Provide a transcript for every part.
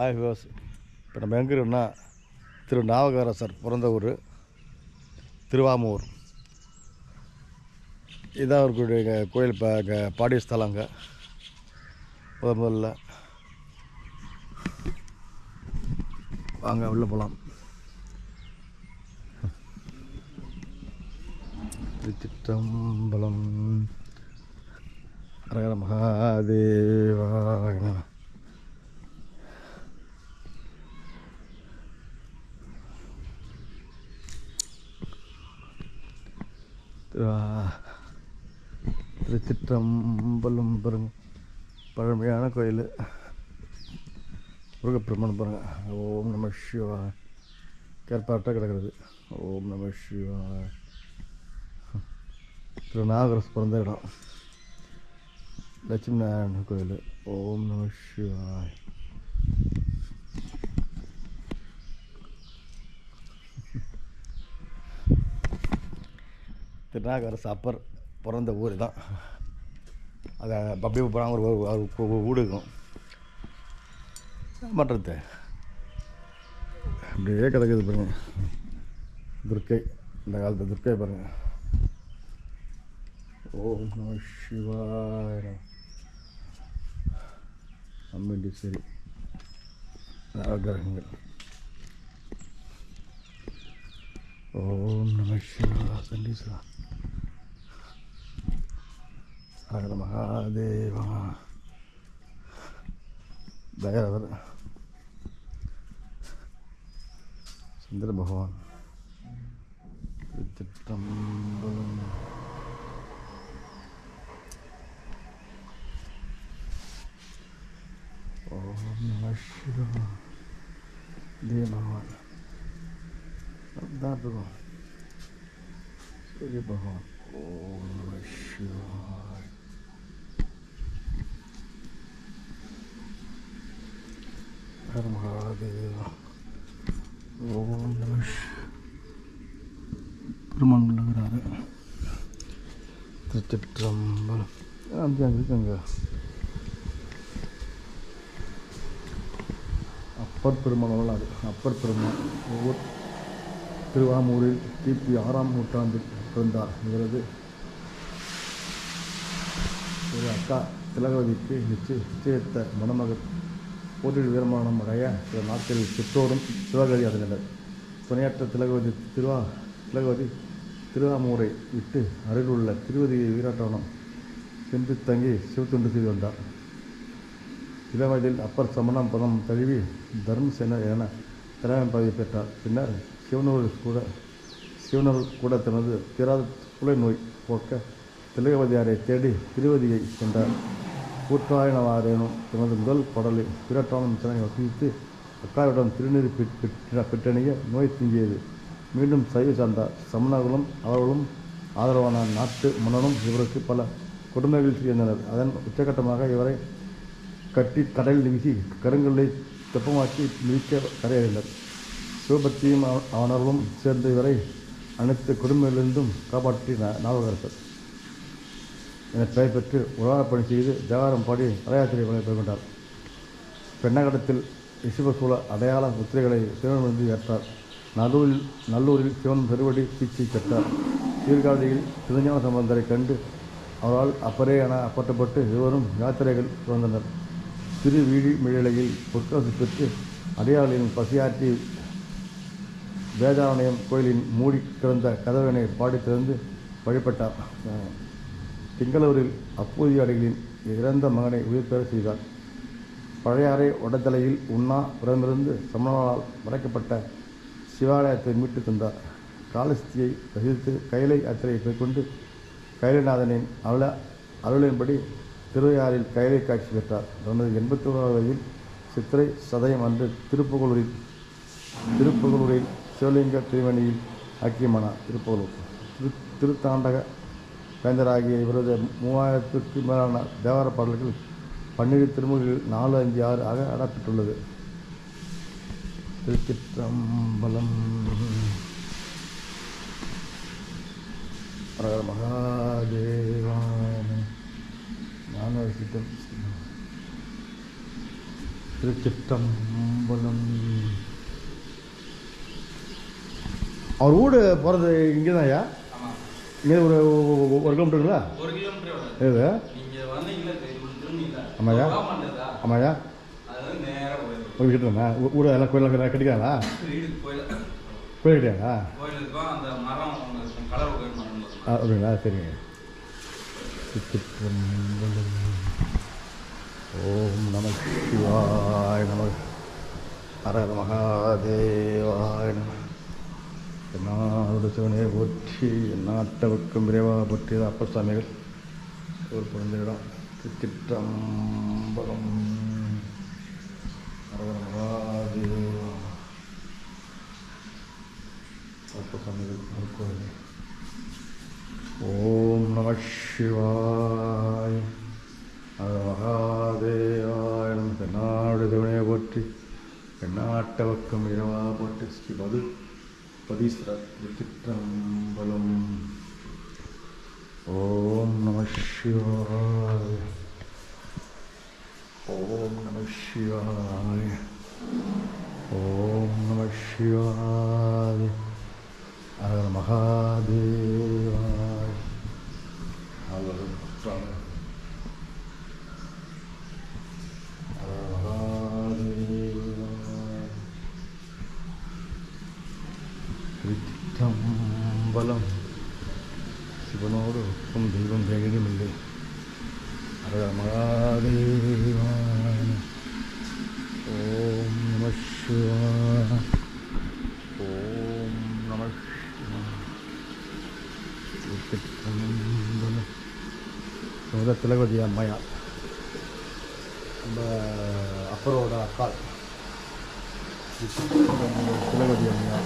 ஆய் ஹோஸ் இப்போ நம்ம எங்கே இருக்கோம்னா திரு நாவகரசர் பிறந்த ஊர் திருவாமூர். இதான் அவருக்குடைய கோயில் இப்போ அங்கே பாடிய ஸ்தலம் அங்கே முதல் முதல்ல. வாங்க உள்ளே போகலாம் திருச்சிற்றம்பலம். அரகர மகாதேவாய திருச்சிற்றம்பலம் பாருங்க. பழமையான கோயில். முருகப்பெருமான் பாருங்க. ஓம் நம சிவா கேற்பாட்டாக கிடக்கிறது. ஓம் நம சிவா திரு நாகரஸ் பிறந்த இடம். லட்சுமி நாராயணன் கோயில். ஓம் நம சிவாய். திருநாகரசு அப்பர் பிறந்த ஊர் தான். அதை அப்படியே போகிறாங்க ஒரு வீடு இருக்கும். பண்ணுறது அப்படியே கிடக்குது பாருங்க. துர்க்கை. இந்த காலத்து துர்க்கை பாருங்க. ஓம் நம சிவாய நம. அம்மண்டி சரி. நவகிரகங்கள் ஓம் நம சிவா. சண்டீஸ்வரா ஹர மகாதேவா தயாரவர் சுந்தர பகவான் திருச்சிற்றம்பலம் ஓம் நம சிவா தேவ பகவான் அதுதான் இருக்கும் சூரிய பகவான் ஓம் நம சிவாய் ஹர மகாதேவா ஓம் நம பெருமான் விழுகிறாரு திருச்சிற்றம்பலம். அங்கே அங்கே இருக்குங்க அப்பர் பெருமான் வரலாறு அப்பர் பெருமான் ஒவ்வொரு திருவாமூரில் கிபி ஆறாம் நூற்றாண்டில் பிறந்தார். இவரது ஒரு அக்கா திலகவதிக்கு நிச்சய நிச்சயித்த மணமகன் போட்டியில் வீரமரணம் அடைய சில நாட்களில் பெற்றோரும் சிவகதி அடைந்தனர். துணையாற்ற திலகவதி திருவா திலகவதி திருவாமூரை விட்டு அருகிலுள்ள திருவதியை வீராட்டவனம் சென்று தங்கி சிவத்துண்டு செய்து வந்தார். இளவயதில் அப்பர் சமணம் பதம் தழுவி தர்மசேன என தலைமை பதவி பெற்றார். பின்னர் சிவனூர் கூட சிவனூர் கூட தனது தீராத குலை நோய் போக்க திலகவதியாரை தேடி திருவதியை சென்றார். கூட்டாயனவாரேனும் தனது முதல் பாடலை வீராட்டவனம் சிலை வசித்து அக்காவிடம் திருநீர் பெற்- பெற்றணிய நோய் திங்கியது. மீண்டும் சைவ சார்ந்தார் சமணர்களும் அவர்களும் ஆதரவான நாட்டு மன்னனும் இவருக்கு பல கொடுமைகள் செய்தனர் அதன் உச்சகட்டமாக இவரை கட்டி கடலில் வீசி கருங்கல்லை தெப்பமாக்கி மிதிக்க கரையறிந்தனர் சிவபக்தியும் அவனர்களும் சேர்ந்து இவரை அனைத்து கொடுமைகளிலிருந்தும் காப்பாற்றி நாவகரசர் என பெயர் பெற்று உலகப் பணி செய்து தேவாரம் பாடி தலையாத்திரை பெறுகின்றார். பெண்ணகடத்தில் ரிஷபசூல அடையாள முத்திரைகளை சிவனிலிருந்து ஏற்றார். நல்லூரில் நல்லூரில் சிவன் பெருவடி தீட்சி பெற்றார். சீர்காழியில் திருஞான சம்பந்தரை கண்டு அவரால் அப்பரே என அப்பட்டப்பட்டு இருவரும் யாத்திரைகள் துறந்தனர். திருவீழி மிழலையில் பொற்காசு பெற்று அடையாளின் பசியாற்றி வேதாரணயம் கோயிலின் மூடி கிடந்த கதவினை பாடி திறந்து வழிபட்டார். திங்களூரில் அப்போதைய அடிகளின் இறந்த மகனை உயிர் பெற செய்தார். பழையாறை உடத்தலையில் உண்ணா பிறந்திருந்து சமணனால் மறைக்கப்பட்ட சிவாலயத்தை மீட்டு தந்தார். காலஸ்தியை தகித்து கைலை யாத்திரையை மேற்கொண்டு கைலைநாதனின் அருள அருளின்படி திருவையாறில் கைலை காட்சி பெற்றார். தனது எண்பத்தி ஓராவது வயதில் சித்திரை சதயம் அன்று திருப்புகலூரில் திருப்புகலூரில் சிவலிங்க திருமணியில் ஐக்கியமானார் திருப்புகலூர் திரு திருத்தாண்டக வேந்தராகிய இவரது மூவாயிரத்துக்கு மேலான தேவார பாடல்கள் பன்னிரு திருமுறைகளில் நாலு அஞ்சு ஆறு ஆக அடப்பட்டுள்ளது திருச்சிற்றம்பலம். மகாதேவான ஞான சித்தம் திருச்சிற்றம்பலம். அவர் வீடு போகிறது இங்கே தான் ஐயா இங்கே ஒரு ஒரு- கிலோமீட்டருங்களா ஒரு கிலோமீட்டர் வரும். இது நேரா போயிடும் ஒரு கிட்டேண்ணா வீடு எல்லாம் கோயிலாம் கட்டிக்கிறாங்களா? கோயில் கட்டியாங்களா அப்படிங்களா? சரிங்க. ஓம் நம சிவாய நம ஹர மகாதேவாய நம. என்னாரோட சிவனே போற்றி எந்நாட்டவுக்கும் விரைவா போற்றி அப்ப சுவாமிகள் ஒரு குழந்தை இடம் திருச்சிற்றம்பலம் ஹர மகாதேவா அப்ப சுவாமிகள் ஒரு கோயில் ஓம் நம சிவாய். அது மகாதேவாய நம தென்னாடு தேவனையை போற்றி எண்ணாட்டவக்கம் இரவா போற்றி ஸ்ரீ பது பதீஸ்வரர் திருச்சிற்றம்பலம். ஓம் நம சிவாய். ஓம் நம சிவாய். ஓம் நம சிவாய். மகாதேவ் மகாதேவாய் அகர சுவாமி. அகர மகாதேவாய் திருச்சிற்றம்பலம் சிவனோடு ஒப்பும் தெய்வம் வேகிடுமில்லை இல்லை மகாதேவாய் ஓம் நம சிவாய். ஓம் நம சிவாய். முதல் திலகவதி அம்மையா. நம்ம அப்பரோட அக்கால் திலகவதி அம்மையா.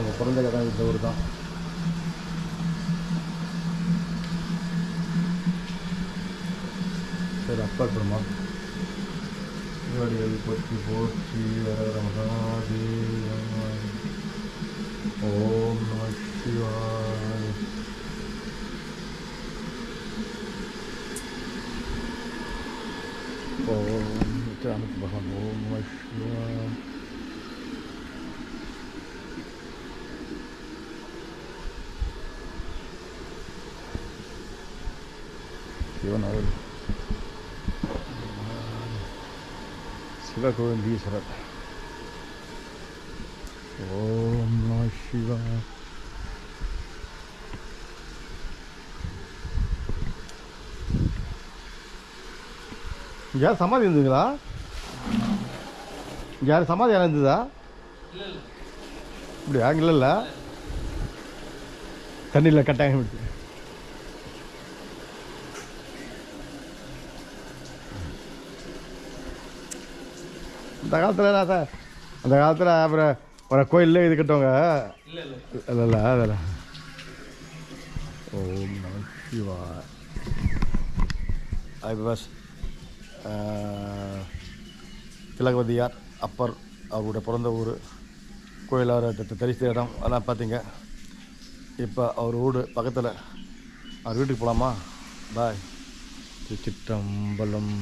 அவங்க பிறந்த இடம் இந்த ஊர் தான். சரி அப்பால் பெருமாள் திருவடியை போற்றி போற்றி வர மகாதேவாய் ஓம் நம சிவாய். ஓம் நித்யானந்த பகவான். ஓம் நம சிவாய். சிவன் அருள் சிவகோவிந்தீஸ்வரர் ஓம் நம சிவா யார் சமாதி இருந்ததுங்களா யார் சமாதி யாரும் இருந்ததா இப்படி ஆங்கில இப்படியா இல்லைல்ல தண்ணியில் கட்டாயம் அந்த காலத்தில் என்ன சார்? அந்த காலத்தில் அப்புறம் ஒரு கோயிலில் இது கட்டுவாங்க இல்லை. இல்லை இல்லை. அதில் ஓம் நம சிவா ஐ திலகவதியார் அப்பர் அவருடைய பிறந்த ஊர் கோயிலார் தரிசித்த இடம் அதெல்லாம் பார்த்தீங்க. இப்போ அவர் வீடு பக்கத்தில். அவர் வீட்டுக்கு போகலாமா பாய். திருச்சிற்றம்பலம்.